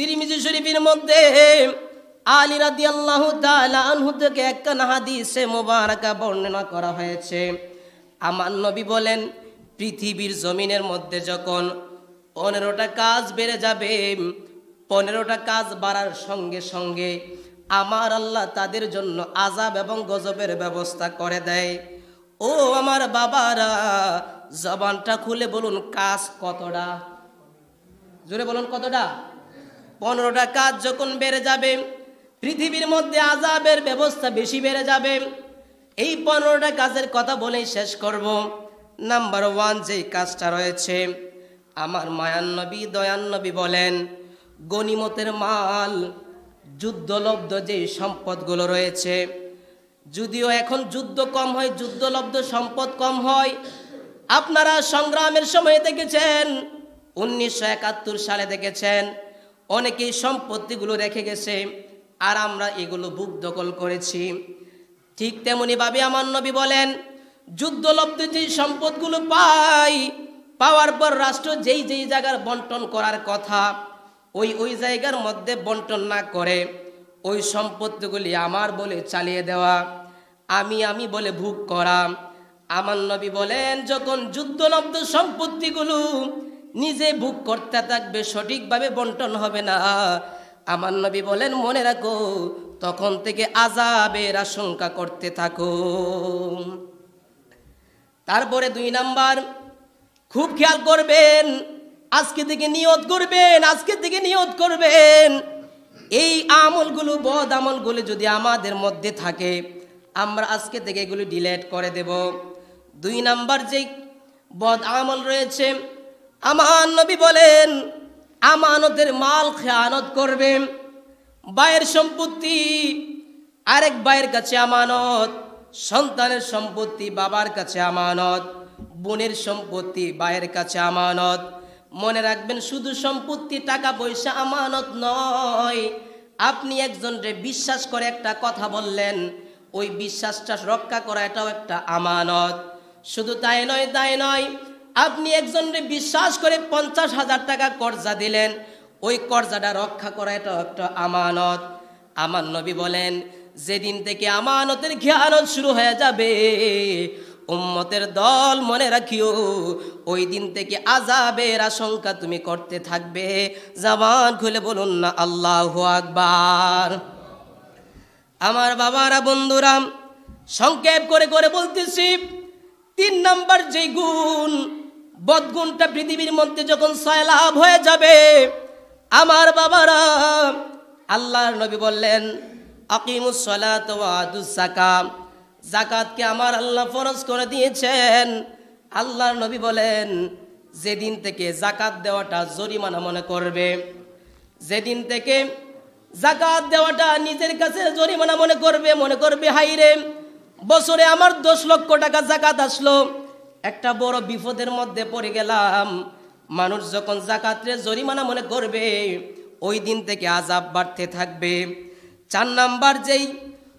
তিরমিজি শরীফের মধ্যে আলী রাদি আল্লাহ আনহু থেকে একখানা হাদিসে মোবারকা বর্ণনা করা হয়েছে। আমার নবী বলেন, পৃথিবীর জমিনের মধ্যে যখন পনেরোটা কাজ বেড়ে যাবে, পনেরোটা কাজ বাড়ার সঙ্গে সঙ্গে আমার আল্লাহ তাদের জন্য আজাব এবং গজবের ব্যবস্থা করে দেয়। ও আমার বাবারা, জবানটা খুলে বলুন, কাজ কতটা? জোরে বলুন, কতটা? পনেরোটা কাজ যখন বেড়ে যাবে, পৃথিবীর মধ্যে আজাবের ব্যবস্থা বেশি বেড়ে যাবে। এই পনেরোটা কাজের কথা বলেই শেষ করব। নাম্বার ওয়ান যেই কাজটা রয়েছে, আমার মায়ান্নবী দয়ান্নবী বলেন গনিমতের মাল, যুদ্ধলব্ধ যে সম্পদগুলো রয়েছে। যদিও এখন যুদ্ধ কম হয়, যুদ্ধলব্ধ সম্পদ কম হয়, আপনারা সংগ্রামের সময় দেখেছেন, উনিশশো একাত্তর সালে দেখেছেন অনেকেই সম্পত্তিগুলো রেখে গেছে, আর আমরা এগুলো বুক দখল করেছি। ঠিক তেমনিভাবে আমার নবী বলেন যুদ্ধলব্ধ যে সম্পদগুলো পাই, পাওয়ার পর রাষ্ট্র যেই যেই জায়গার বন্টন করার কথা, ওই ওই জায়গার মধ্যে বন্টন না করে, ওই সম্পত্তিগুলি আমার বলে চালিয়ে দেওয়া, আমি আমি বলে ভোগ করা। আমার নবী বলেন, যখন যুদ্ধলব্ধ সম্পত্তিগুলো নিজে ভোগ করতে থাকবে, সঠিকভাবে বন্টন হবে না। আমার নবী বলেন, মনে রাখো, তখন থেকে আজাবের আশঙ্কা করতে থাকো। তারপরে দুই নাম্বার, খুব খেয়াল করবেন, আজকে থেকে নিয়ত করবেন, আজকে থেকে নিয়ত করবেন। এই আমলগুলো, বদ আমলগুলো যদি আমাদের মধ্যে থাকে, আমরা আজকে থেকে এগুলো ডিলেট করে দেব। দুই নাম্বার যে বদ আমল রয়েছে আমার নবী বলেন, আমানতের মাল খেয়ানত করবে। বায়ের সম্পত্তি, আরেক বায়ের কাছে আমানত, সন্তানের সম্পত্তি, বাবার কাছে আমানত, বোনের সম্পত্তি, বায়ের কাছে আমানত। মনে রাখবেন, শুধু সম্পত্তি, টাকা, পয়সা আমানত নয়। আপনি একজনকে বিশ্বাস করে একটা কথা বললেন, ওই বিশ্বাসটা রক্ষা করা এটাও একটা আমানত। শুধু তাই নয় তাই নয় আপনি একজনকে বিশ্বাস করে পঞ্চাশ হাজার টাকা কর্জা দিলেন। ওই কর্জাটা রক্ষা করা এটা একটা আমানত। আমার নবী বলেন, যেদিন থেকে আমানতের খেয়ানত শুরু হয়ে যাবে, উম্মতের দল মনে রাখিও, ওই দিন থেকে আজাবের আশঙ্কা তুমি করতে থাকবে। জামান খুলে বলুন না, আল্লাহ আকবার। আমার বাবারা, বন্ধুরা, সংক্ষেপ করে করে বলতেছি, তিন নাম্বার যেই গুণ বদগুণটা পৃথিবীর মধ্যে যখন সয়লাভ হয়ে যাবে, আমার বাবারা আল্লাহর নবী বললেন, আকিমুস সালাত ওয়া আতুস জাকাতকে আমার আল্লাহ ফরজ করে দিয়েছেন। আল্লাহর নবী বলেন, যেদিন থেকে জাকাত দেওয়াটা জরিমানা মনে করবে, যেদিন থেকে জাকাত দেওয়াটা নিজের কাছে জরিমানা মনে করবে মনে করবে হাইরে বছরে আমার দশ লক্ষ টাকা জাকাত আসলো। একটা বড় বিপদের মধ্যে পড়ে গেলাম। মানুষ যখন জাকাতরে জরিমানা মনে করবে, ওই দিন থেকে আজাব বাড়তে থাকবে। চার নাম্বার যেই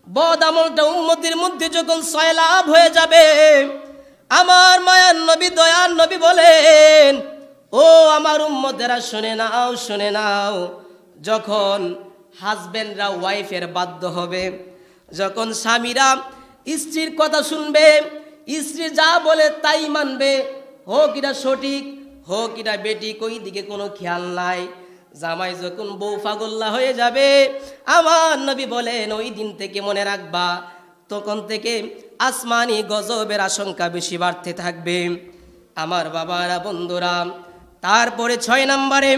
বদ আমলটা উম্মতির মধ্যে যখন সয়লাভ হয়ে যাবে, আমার মায়ার নবী দয়ার নবী বলেন, ও আমার উম্মতেরা, শুনে নাও শুনে নাও। যখন হাজবেন্ডরা, ওয়াইফের বাধ্য হবে, যখন স্বামীরা স্ত্রীর কথা শুনবে স্ত্রী যা বলে তাই মানবে। হোক এটা সঠিক, হোক এটা বেটি, কই দিকে কোনো খেয়াল নাই। জামাই যখন বউ ফাগল্লা হয়ে যাবে, আমার নবী বলেন, ওই দিন থেকে মনে রাখবা, তখন থেকে আসমানি গজবের আশঙ্কা বেশি বাড়তে থাকবে। আমার বাবারা, বন্ধুরা, তারপরে ছয় নম্বরে,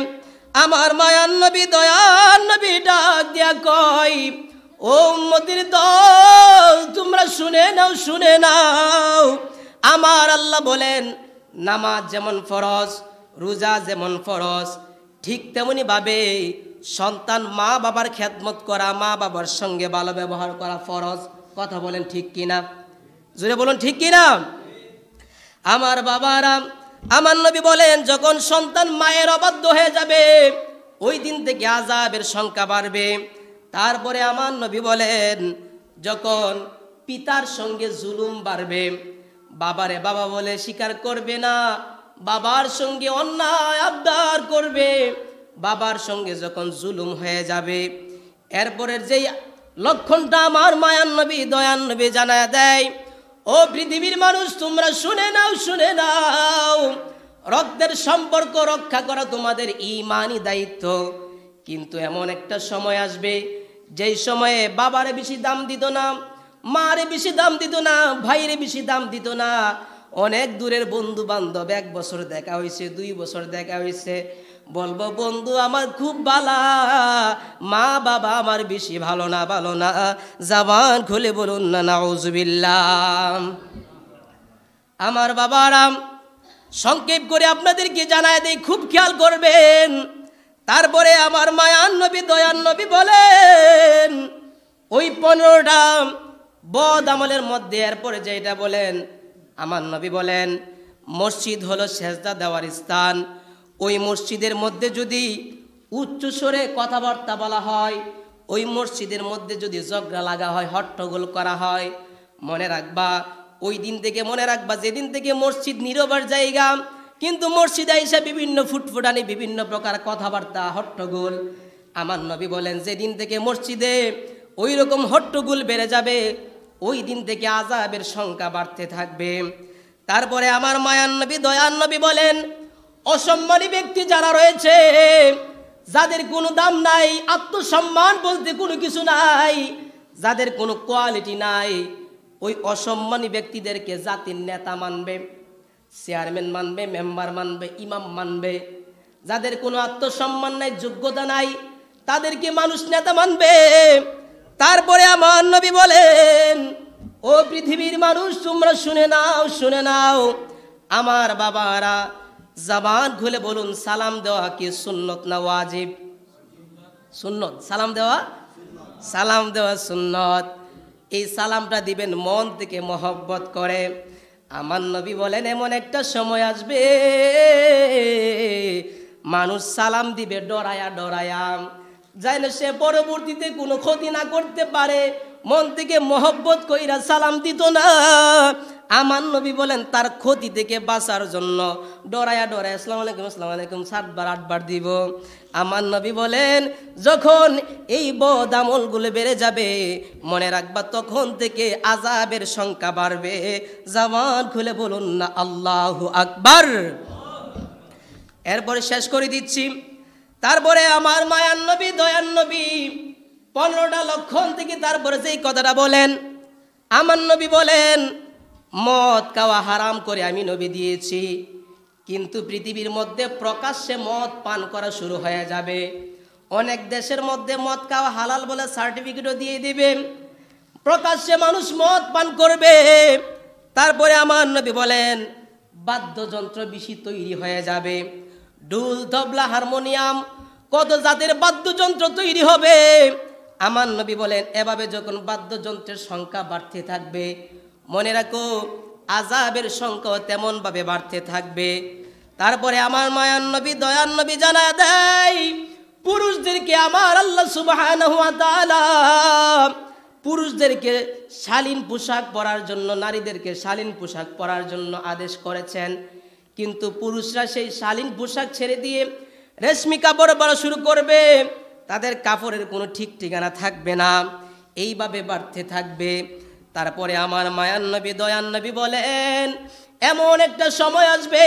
আমার মায়ার নবী, দয়ার নবী ডাক দিয়া কয় ও মদির দল, তোমরা শুনে নাও শুনে নাও। আমার আল্লাহ বলেন, নামাজ যেমন ফরজ, রোজা যেমন ফরজ, ঠিক তেমনি ভাবে সন্তান মা বাবার খেদমত করা মা বাবার সঙ্গে ভালো ব্যবহার করা ফরজ। কথা বলেন ঠিক কিনা? জুড়ে বলুন ঠিক কিনা? আমার বাবারা, আমার নবী বলেন, যখন সন্তান মায়ের অবাধ্য হয়ে যাবে, ওই দিন থেকে আজাবের সংখ্যা বাড়বে। তারপরে আমার নবী বলেন, যখন পিতার সঙ্গে জুলুম বাড়বে, বাবারে বাবা বলে স্বীকার করবে না, বাবার সঙ্গে অন্যায় আবদার করবে, বাবার সঙ্গে যখন জুলুম হয়ে যাবে, এরপরের যেই লক্ষণটা আমার মায়ান নবী দয়ান নবী জানায় দেয়, ও পৃথিবীর মানুষ, তোমরা শুনে নাও শুনে নাও, রক্তের সম্পর্ক রক্ষা করা তোমাদের ইমানই দায়িত্ব। কিন্তু এমন একটা সময় আসবে যেই সময়ে বাবারে বেশি দাম দিত না, মারে বেশি দাম দিত না, ভাইরে বেশি দাম দিত না, অনেক দূরের বন্ধু বান্ধব এক বছর দেখা হয়েছে, দুই বছর দেখা হয়েছে। বলব, বন্ধু, আমার খুব বালা, মা বাবা আমার বেশি ভালো না ভালো না জাবান খুলে বলুন না, নাউজুবিল্লাহ। আমার বাবারাম, সংক্ষেপ করে আপনাদেরকে জানায় দেই, খুব খেয়াল করবেন তারপরে আমার মায়ান নবী দয়ান নবী বলেন, ওই পনেরোটা বদ আমলের মধ্যে, এরপরে যেটা বলেন, আমার নবী বলেন, মসজিদ হলো সেজদা দেওয়ার স্থান। ওই মসজিদের মধ্যে যদি উচ্চ স্বরে কথাবার্তা বলা হয়, ওই মসজিদের মধ্যে যদি ঝগড়া লাগা হয়, হট্টগোল করা হয়, মনে রাখবা, ওই দিন থেকে মনে রাখবা, যেদিন থেকে মসজিদ নীরবের জায়গা কিন্তু মসজিদে এসে বিভিন্ন ফুটফুটানি, বিভিন্ন প্রকার কথাবার্তা, হট্টগোল। আমার নবী বলেন, যেদিন থেকে মসজিদে ওই রকম হট্টগোল বেড়ে যাবে, ওই দিন থেকে আজাবের সংখ্যা বাড়তে থাকবে। তারপরে আমার মায়ান নবী দয়ান নবী বলেন, অসম্মানী ব্যক্তি যারা রয়েছে, যাদের কোনো দাম নাই, আত্মসম্মান বলতে কোনো কিছু নাই, যাদের কোনো কোয়ালিটি নাই, ওই অসম্মানী ব্যক্তিদেরকে জাতির নেতা মানবে। চেয়ারম্যান মানবে মেম্বার মানবে ইমাম মানবে। যাদের কোনো আত্মসম্মান নাই, যোগ্যতা নাই, তাদেরকে মানুষ নেতা মানবে। তারপরে আমার নবী বলেন, ও পৃথিবীর মানুষ, তোমরা শুনে নাও শুনে নাও। আমার বাবারা জবান খুলে বলুন, সালাম দেওয়া কি সুন্নত না ওয়াজিব? সুন্নত, সালাম দেওয়া? সালাম দেওয়া সুন্নত। এই সালামটা দিবেন মন থেকে মহব্বত করে। আমার নবী বলেন, এমন একটা সময় আসবে, মানুষ সালাম দিবে, ডরায়া ডরায়া। যাই না সে পরবর্তীতে কোনো ক্ষতি না করতে পারে, মন থেকে মহব্বত কইরা সালাম দিত না। আমার নবী বলেন, তার ক্ষতি থেকে বাঁচার জন্য ডরায়া ডরায়, আসসালামু আলাইকুম আসসালামু আলাইকুম, সাতবার, আটবার দিব। আমার নবী বলেন, যখন এই বদ আমলগুলো বেড়ে যাবে, মনে রাখবা তখন থেকে আজাবের সংখ্যা বাড়বে। জামান খুলে বলুন না, আল্লাহ আকবার। এরপরে শেষ করে দিচ্ছি। তারপরে আমার মায়ান নবী দয়ান নবী, পনেরোটা লক্ষণ থেকে তারপরে যেই কথাটা বলেন, আমার নবী বলেন মদ খাওয়া হারাম করে আমি নবী দিয়েছি। কিন্তু পৃথিবীর মধ্যে প্রকাশ্যে মদ পান করা শুরু হয়ে যাবে। অনেক দেশের মধ্যে মদ খাওয়া হালাল বলে সার্টিফিকেটও দিয়ে দিবে প্রকাশ্যে মানুষ মদ পান করবে। তারপরে আমার নবী বলেন, বাদ্যযন্ত্র বেশি তৈরি হয়ে যাবে। ডুল তবলা হারমোনিয়াম, কত জাতের বাদ্যযন্ত্র তৈরি হবে? আমার নবী বলেন, এভাবে যখন বাদ্যযন্ত্রের সংখ্যা বাড়তে থাকবে মনে রাখো আজাবের সংখ্যাও তেমনভাবে বাড়তে থাকবে। তারপরে আমার মায়ান নবী দয়ান নবী জানা দেয়, পুরুষদেরকে আমার আল্লাহ তাআলা, পুরুষদেরকে শালীন পোশাক পরার জন্য, নারীদেরকে শালীন পোশাক পরার জন্য আদেশ করেছেন। কিন্তু পুরুষরা সেই শালীন পোশাক ছেড়ে দিয়ে রেশমি কাপড় পরা শুরু করবে, তাদের কাপড়ের কোনো ঠিক ঠিকানা থাকবে না। এইভাবে বাড়তে থাকবে। তারপরে আমার মায়ান নবী দয়ান নবী বলেন, এমন একটা সময় আসবে,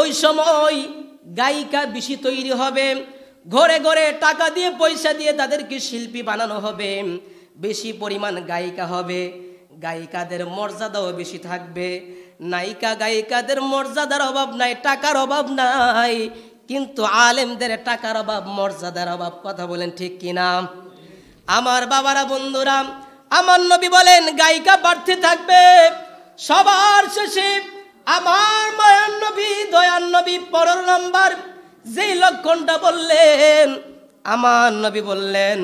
ওই সময় গায়িকা বেশি তৈরি হবে, ঘরে ঘরে টাকা দিয়ে পয়সা দিয়ে তাদেরকে শিল্পী বানানো হবে, বেশি পরিমাণ গায়িকা হবে, গায়িকাদের মর্যাদাও বেশি থাকবে, নায়িকা গায়িকাদের মর্যাদার অভাব নাই, টাকার অভাব নাই, কিন্তু আলেমদের টাকার অভাব, মর্যাদার অভাব, কথা বলেন ঠিক কিনা? আমার বাবারা, বন্ধুরা আমার নবী বলেন, গায়িকা বাড়তে থাকবে। সবার শেষে আমার মায়ান নবী দয়ান নবী, পরের নাম্বার। যেই লক্ষণটা বললেন, আমার নবী বললেন,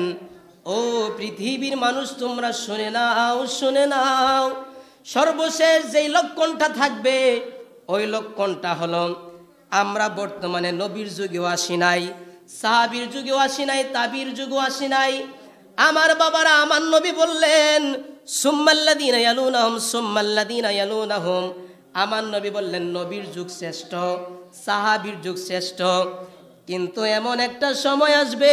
ও পৃথিবীর মানুষ, তোমরা শুনে নাও শুনে নাও। সর্বশেষ যেই লক্ষণটা থাকবে, ওই লক্ষণটা হলো, আমরা বর্তমানে নবীর যুগেও আসি নাই, সাহাবির যুগেও আসি নাই, তাবির যুগেও আসি নাই আমার বাবারা, আমার নবী বললেন সুম্মাল্লাদিন ইয়ালুনাহম সুম্মাল্লাদিন ইয়ালুনাহম। আমার নবী বললেন, নবীর যুগ শ্রেষ্ঠ, সাহাবির যুগ শ্রেষ্ঠ, কিন্তু এমন একটা সময় আসবে।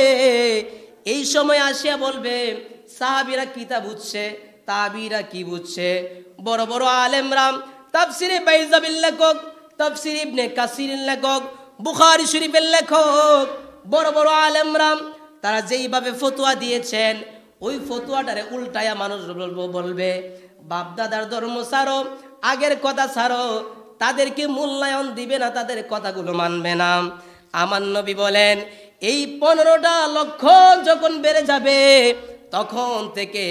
এই সময় আসিয়া বলবে, সাহাবিরা কিতা বুঝছে? তাবিরা কি বুঝছে? বড় বড় আলেম আলেমরাম তাফসিরে বাইজাবিল লেখক, তাফসির ইবনে কাসির লেখক, বুখারি শরীফের লেখক, বড় বড় আলেমরাম তারা যেইভাবে ফতোয়া দিয়েছেন, ওই ফতুয়াটারে উল্টায়া মানুষ বলব বাপদাদার ধর্ম ছাড়ো, আগের কথা ছাড়ো, তাদেরকে মূল্যায়ন দিবে না, তাদের কথাগুলো মানবে না। আমার নবী বলেন, এই পনেরোটা লক্ষণ যখন বেড়ে যাবে, তখন থেকে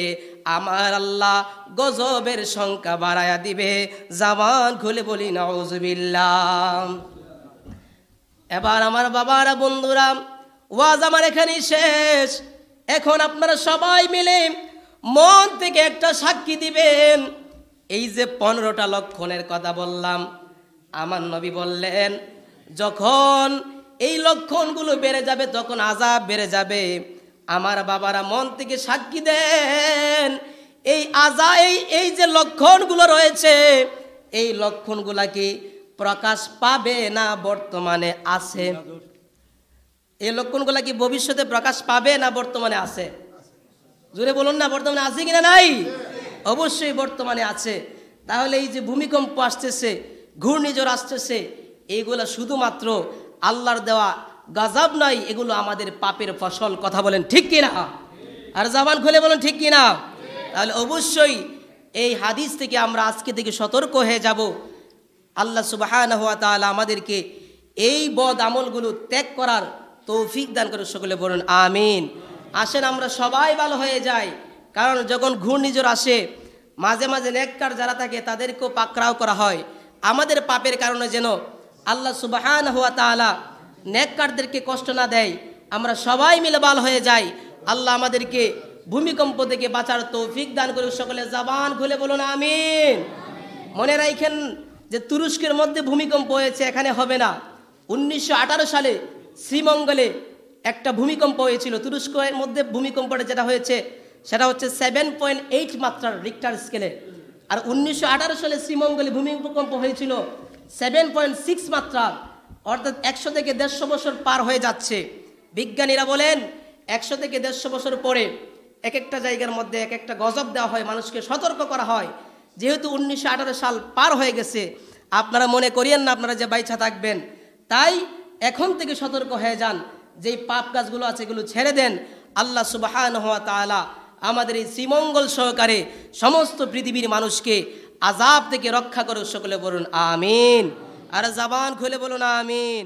আমার আল্লাহ গজবের সংখ্যা বাড়ায়া দিবে। জামান খুলে বলি নজবিল্লাম এবার আমার বাবারা, বন্ধুরা ওয়াজ আমার এখানেই শেষ। এখন আপনারা সবাই মিলে মন থেকে একটা সাক্ষী দিবেন। এই যে পনেরোটা লক্ষণের কথা বললাম, আমার নবী বললেন, যখন এই লক্ষণগুলো বেড়ে যাবে, তখন আজাব বেড়ে যাবে। আমার বাবারা মন থেকে সাক্ষী দেন, এই আজা এই এই যে লক্ষণগুলো রয়েছে, এই লক্ষণগুলা কি প্রকাশ পাবে না বর্তমানে আছে? এই লক্ষণগুলা কি ভবিষ্যতে প্রকাশ পাবে না বর্তমানে আছে? জোরে বলুন না, বর্তমানে আছে কিনা নাই? অবশ্যই বর্তমানে আছে। তাহলে এই যে ভূমিকম্প আসতেছে, ঘূর্ণিঝড় আসতেছে এইগুলা শুধুমাত্র আল্লাহর দেওয়া গাজাব নয়, এগুলো আমাদের পাপের ফসল, কথা বলেন ঠিক কিনা? আর জাবান খুলে বলেন ঠিক কিনা? তাহলে অবশ্যই এই হাদিস থেকে আমরা আজকে থেকে সতর্ক হয়ে যাব। আল্লাহ সুবাহ আমাদেরকে এই বদ আমলগুলো ত্যাগ করার তৌফিক দান করে সকলে বলুন, আমিন। আসেন আমরা সবাই ভালো হয়ে যাই। কারণ যখন ঘূর্ণিঝড় আসে, মাঝে মাঝে নেককার যারা থাকে তাদেরকেও পাকড়াও করা হয়। আমাদের পাপের কারণে যেন আল্লাহ সুবাহান হুয়া তালা নেককারদেরকে কষ্ট না দেয়, আমরা সবাই মিলে ভালো হয়ে যাই। আল্লাহ আমাদেরকে ভূমিকম্প থেকে বাঁচার তৌফিক দান করে সকলে, জাবান খুলে বলুন, আমিন। মনে রাখেন যে তুরস্কের মধ্যে ভূমিকম্প হয়েছে, এখানে হবে না। উনিশশো আঠারো সালে শ্রীমঙ্গলে একটা ভূমিকম্প হয়েছিল। তুরস্কের মধ্যে ভূমিকম্পটা যেটা হয়েছে, সেটা হচ্ছে সেভেন পয়েন্ট এইট মাত্রার রিক্টার স্কেলে আর উনিশশো আঠারো সালে শ্রীমঙ্গলে ভূমিকম্প হয়েছিল সেভেন পয়েন্ট সিক্স মাত্রার অর্থাৎ একশো থেকে দেড়শো বছর পার হয়ে যাচ্ছে। বিজ্ঞানীরা বলেন, একশো থেকে দেড়শো বছর পরে এক একটা জায়গার মধ্যে এক একটা গজব দেওয়া হয়, মানুষকে সতর্ক করা হয়। যেহেতু উনিশশো আঠারো সাল পার হয়ে গেছে, আপনারা মনে করিয়েন না, আপনারা যে বাইছা থাকবেন। তাই এখন থেকে সতর্ক হয়ে যান। যেই পাপ গাছগুলো আছে এগুলো ছেড়ে দেন। আল্লাহ সুবাহান হওয়া তালা আমাদের এই শ্রীমঙ্গল সহকারে সমস্ত পৃথিবীর মানুষকে আজাব থেকে রক্ষা করে সকলে বলুন আমিন। আর জাবান খুলে বলুন আমিন।